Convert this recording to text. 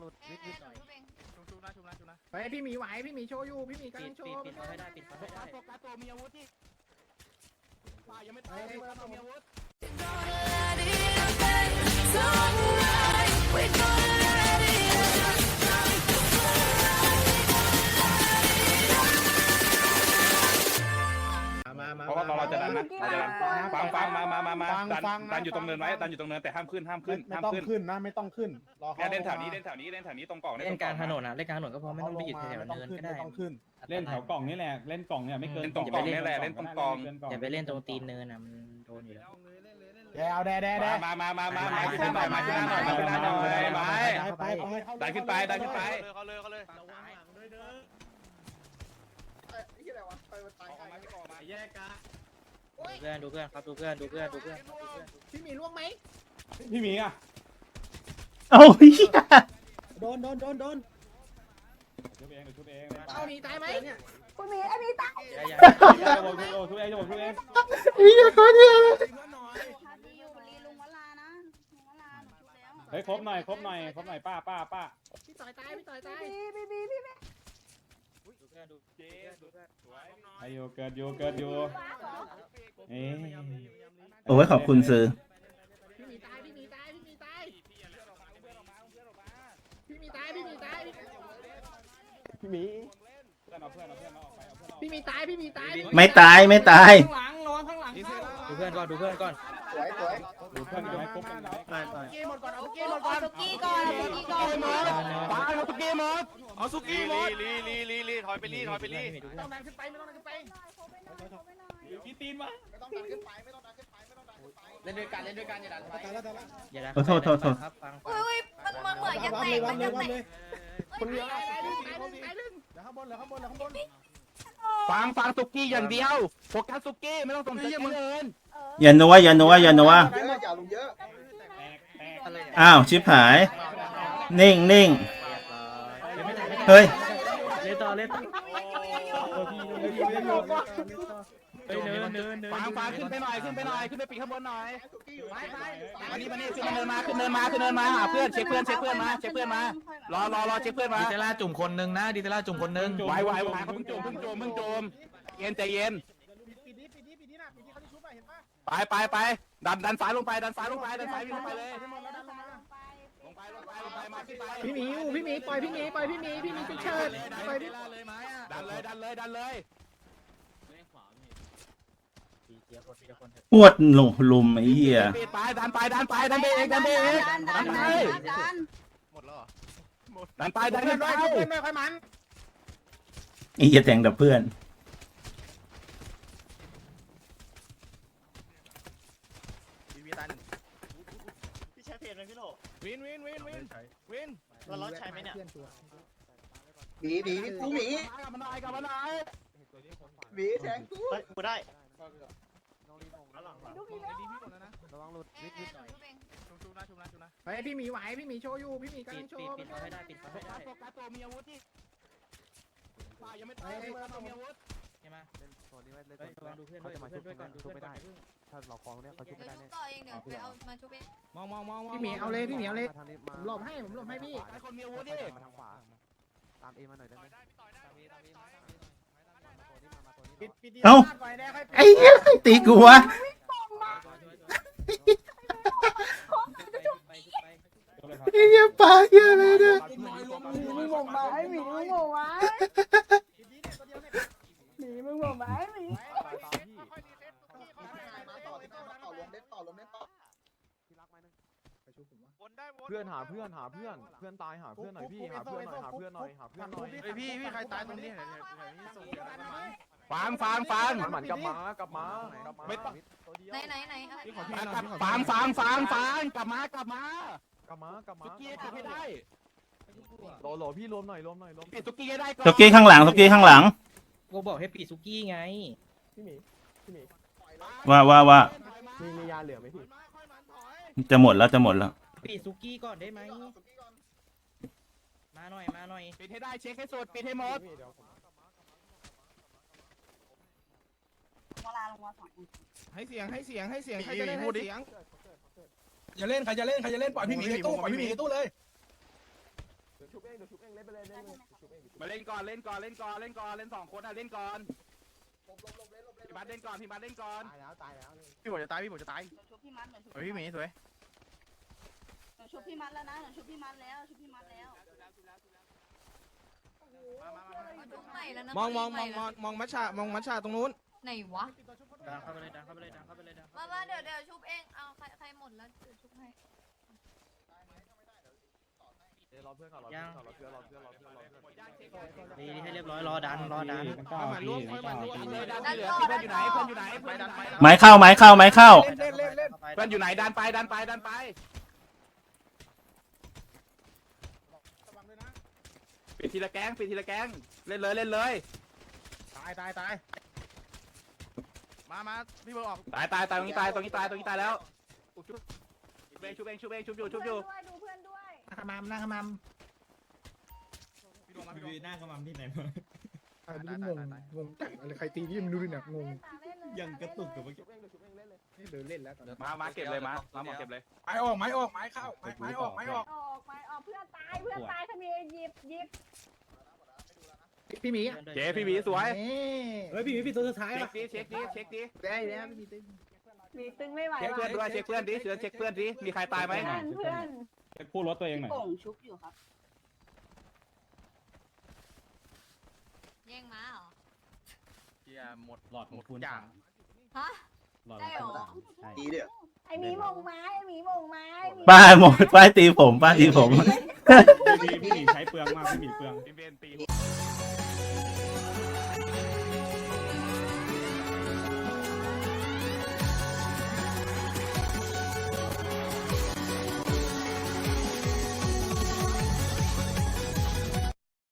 หลุดวิดวิดหน่อยชุบชุบนะชุบนะชุบนะเฮ้ยพี่หมีไหวพี่หมีโชว์อยู่พี่หมีกำปิลัดงโชปิดว์ปิดเขาให้ได้ปิดเขาให้ได้ โฟกัสตัวมีอาวุธที่ฝ่ายยังไม่ตายเฮ้ยโฟกัสตัวมีอาวุธมา ฟังฟังมามามามาฟังดันฟังนะดันอยู่ตรงเนินไว้ฟัง ดันอยู่ตรงเนินแต่ห้ามขึ้นห้ามไม่ขึ้นไม่ห้ามต้องขึ้นขึ้นนะไม่ต้องขึ้นรอเขาเนี่ยเล่นแถวนี้ลงมาเล่นแถวนี้เล่นแถวนี้ตรงกล่องเล่นกลางถนนอะเล่นกลางถนนก็พอไม่ต้องไปหยุดแถวไม่เนินขึ้ก็ได้ไม่ต้องขึ้น เล่นแถวกล่องนี่แหละ เล่นกล่องเนี่ยไม่เกินเล่นตรงกล่องนี่แหละเล่นตรงกล่องอย่าไปเล่นตรงตีนเนินอะมันโดนอยู่แล้ว แดวแดแดแดมามามามามาขึ้นหน่อยมาขึ้นหน่อยมาขึ้นหน่อยมาไปไปดันขึ้นไปดันขึ้นไปเขาเลยเขาเลยแยกกันดู เพื่อนดูเพื่อนครับดูเพื่อนดูเพื่อนดูเพื่อนพี่หมีล่วงไหมพี่หมีอะเอาเหี้ยโดนโดนโดนโดนชุบเองเดี๋ยวชุบเองเอาหนีตายไหมคุณหมีอันนี้ตายอย่าอย่าจะบอกชุบเองจะบอกชุบเองเหี้ยโคตรเหี้ยเลยพาดีอยู่รีลุงวลานะลุงวลาหนูชุบแล้วเฮ้ยครบหน่อยครบหน่อยครบหน่อยป้าป้าป้าพี่ต่อยตายพี่ต่อยตายพี่พี่พี่พี่ เพื่อนดูเพื่อนดูเพื่อนไอโยเกิดอยู่เกิดอยู่เอ๊ะโอ้ยขอบคุณซื้อพี่หมีตายพี่หมีตายพี่หมีตายพี่หมีตายพี่หมีตายพี่หมีเพื่อนเอาเพื่อนเอาเพื่อนเอาออกไปเอาเพื่อนเอาพี่หมีตายพี่หมีตายไม่ตายไม่ตายดูเพื่อนก่อนดูเพื่อนก่อนสวยสวยดูเพื่อนกันไหมครบกันไหมกี้หมดก่อนเอาสุกี้หมดก่อนสุกี้ก่อนสุกี้ก่อนฝ่ายเอาสุกี้หมด เอาสุกี้หมดลีลีลีลีถอยไปลีถอยไปลีดูไม่เพื่ต้ออนงดันขึ้นไปไม่ต้องดันขึ้นไปกี่ตีนมาไม่ต้องดันขึ้นไปไม่ต้องดันขึ้นไปไม่ต้องดันขึ้นไปเล่นด้วยกันเล่นด้วยกันอย่าดันไปตายแล้วตายแล้วอย่าดันโอ้โทษโทษโทษครับฟังอุ้ยอุ้ยมันมันเหมือนจะวับแตเลยกวัมับนเลจะยวับแตเลกยคนเดียวตายหนึ่งตายหนึ่งตายหนึ่งเหลือข้างบนเหลือข้างบนเหลือข้างบนฟังฟังสุกี้อย่างเดียวโฟกัสสุกี้ไม่ต้องสนใจคนอื่นอย่านัวอย่านัวอย่านัวเยอะอย่าลงเยอะแตกแตกอ้าวชิบหาย นิ่งนิ่ง เฮ้ยเล่นต่อเล่นต่อเฮ้ยเนินเนินเนินฟังฟังขึ้นไปหน่อยขึ้นไปหน่อยขึ้นไปปีกข้างบนหน่อยสุกี้อยู่ไปไปมานี่มานี่ขึ้นมาเนินมาขึ้นเนินมาขึ้นเนินมาหาเพื่อนเช็คเพื่อนเช็คเพื่อนมาเช็คเพื่อนมารอรอรอเช็คเพื่อนมาดีเทล่าจุ่มคนนึงนะดีเทล่าจุ่มคนนึงไหวไหวไหวเขาเพิ่งโจมเพิ่งโจมเพิ่งโจมเย็นใจเย็นปีนี้ปีนี้ปีนี้นะปีนี้เขาจะชุบไปเห็นปะไปไปไปดันดันซ้ายลงไปดันซ้ายลงไปดันซ้ายวิ่งลงไปเลย พี่หมีอยู่พี่หมีปล่อยพี่หมีปล่อยพี่หมีพี่หมีจะเชิดปล่อยพี่ ดันเลยดันเลยดันเลยปวดหลุมลุมไอ้เหี้ยปิดไปดันไปดันไปดันไปเองดันไปเองดันดัดันนไปดันดันดันไปดันขึ้นไปเพื่อนไม่ค่อยมันไอ้เหี้ยแทงกับเพื่อน พี่ใช้เพจไหมพี่โหล วินวินวินวินวิน เราล็อตใช้ไหมเนี่ย หมีหมีกูหมีกลับมาหน่อยกลับมาหน่อยหมีแทงกูเฮ้ยกูได้ระวังหลุดวิดวิดหน่อยชุบชุบนะชุบนะชุบนะเฮ้ยพี่หมีไหวพี่หมีโชว์อยู่พี่หมีปิกำลัดงโชปิดว์ปิดเขาให้ได้ปิดเขาโฟให้กัได้สโฟกัสตัวมีอาวุธที่ฝ่ายยังไม่ตายโฟกัสตัวมีอาวุธใช่ไหมเฮ้ยระวังดูเพื่อนด้วยดูเพื่อนด้วยก่อนดูเพื่อนก่อนเดี๋ยวชุบต่อเองเดี๋ยวไปเอามาชุบเองมองมองมองมองพี่หมีเอาเลยพี่หมีเอาเลยผมหลบให้ผมหลบให้พี่ไอ้คนมีอาวุธดิปิ ดปิดเอ้าปล่อยแดงให้ไอ้เหี้ยใครตีกูวะไปไปไอ้เหี้ยปลาเหี้ยอะไรเนี่ยมึงบอกมาไอ้หมีมึงบอกมาหมีมึงบอกมาไอ้หมีมาต่อที่มาต่อลงเล่นต่อ ลงเล่นต่อเพื่อนหาเพื่อนหาเพื่อนเพื่อนตายหาเพื่อนหน่อยพี่หาเพื่อนหน่อยหาเพื่อนหน่อยหาเพื่อนหน่อยเฮ้ยพี่พี่ใครตายตรงนี้ฟังฟังฟังหมันกลับมากลับมากลับมาไม่ต้องไหนไหนไหนอะไรฟังฟังฟังฟังกลับมากลับมากลับมากลับมาสุกี้ปิดให้ได้โหลโหลพี่รวมหน่อยรวมหน่อยรวมปิดสุกี้ให้ได้ก่อนสกี้ข้างหลังสกี้ข้างหลังกูบอกให้ปิดซุกี้ไงพี่หมีพี่หมีว่าว่าว่ามีมียาเหลือไหมพี่ จะหมดแล้วจะหมดแล้ว ปิดซุกี้ก่อนได้ไหมมาหน่อยมาหน่อยปิดให้ได้เช็คให้สุดปิดให้หมดพี่เดี๋ยวผมวลาลงมาสองให้เสียงให้เสียงให้เสียงใครจะได้ให้เสียงอย่าเล่นใครจะเล่นใครจะเล่นปล่อยพี่หมีในตู้ปล่อยพี่หมีในตู้เลยชุบเองเดี๋ยวชุบเองเล่นไปเลยเล่นเลยชุบเองมาเล่นก่อนเล่นก่อนเล่นก่อนเล่นก่อนเล่นสองคนอะเล่นก่อน พี่บัสเล่นก่อนพี่บัสเล่นก่อนตายแล้วตายแล้วพี่ผมจะตายพี่ผมจะตายหนูชุบพี่มัดหนูชุบเฮ้ยพี่หมีสวยหนูชุบพี่มัดแล้วนะหนูชุบพี่มัดแล้วชุบพี่มัดแล้วมองมองมองมองมองมัชชามองมัชชาตรงนู้นไหนวะดังเข้าไปเลยดังเข้าไปเลยดังเข้าไปเลยดังมามาเดี๋ยวเดี๋ยวชุบเอง เอาใครใครหมดแล้วเดี๋ยวชุบให้ เดี๋ยวร อเพื่อนก่อนรอเพื่อนก่อนรอเพื่อนรอเพื่อนรอเพื่อนรอเพื่อนดีให้เรียบร้อยรอดันรอดันมันก้าวพี่มันก้าวพี่เลยดันที่เหลือเพื่อนอยู่ไหนเพื่อนอยู่ไหนเพื่อนอยู่ไหนไม้เข้าไม้เข้าไม้เข้าเล่นเล่นเล่นเล่นเพื่อนอยู่ไหนดันไปดันไปดันไปปิดทีละแก๊งปิดทีละแก๊งเล่นเลยเล่นเลยตายตายตายมามาพี่เบอร์ออกตายตายตายตรงนี้ตายตรงนี้ตายตรงนี้ตายแล้วชุบเองชุบเองชุบเองชุบอยู่ชุบอยู่ด้วยดูเพื่อนด้วย ขมามนั่งขมามพี่ลงมาพี่ลงหน้ากำลังที่ไหนมาใครไม่รู้งงงงจังอะไรใครตีพี่ไม่รู้ด้วยเนี่ยงงยังกระตุกกับเมื่อกี้ชุบเองเดี๋ยวชุบเองเล่นเลยเดินเล่นแล้วตอนนี้มามาเก็บเลยมามาหมอเก็บเลยไม้ออกไม้ออกไม้เข้าไม้ไม้ออกไม้ออกออกไปออกเพื่อนตายเพื่อนตายทำไมหยิบหยิบพี่หมีเจ๊พี่หมีสวยเฮ้ยพี่หมีพี่ตัวสุดท้ายเช็ละคดิเช็คดิเช็คดิได้แล้วพี่หมีตึ้งมีตึงไม่ไหวเช็คเพื่อนด้วยเช็คเพื่อนดิเสือเช็คเพื่อนดิมีใครตายไหมเพื่อน เพื่อนเช็คคู่รถตัวเองหน่อย โป่งชุบอยู่ครับ แย่งม้าเหรอเฮียหมดหลอดของคุณอย่าง ฮะ หลอดได้เหรอ ใช่ ดีเด้อไอหมีมงไม้ไอหมีมงไม้ป้าหมดป้าตีผมป้าตีผม พี่พี่หมีใช้เปลืองมากพี่หมีเปลืองพี่เบนตี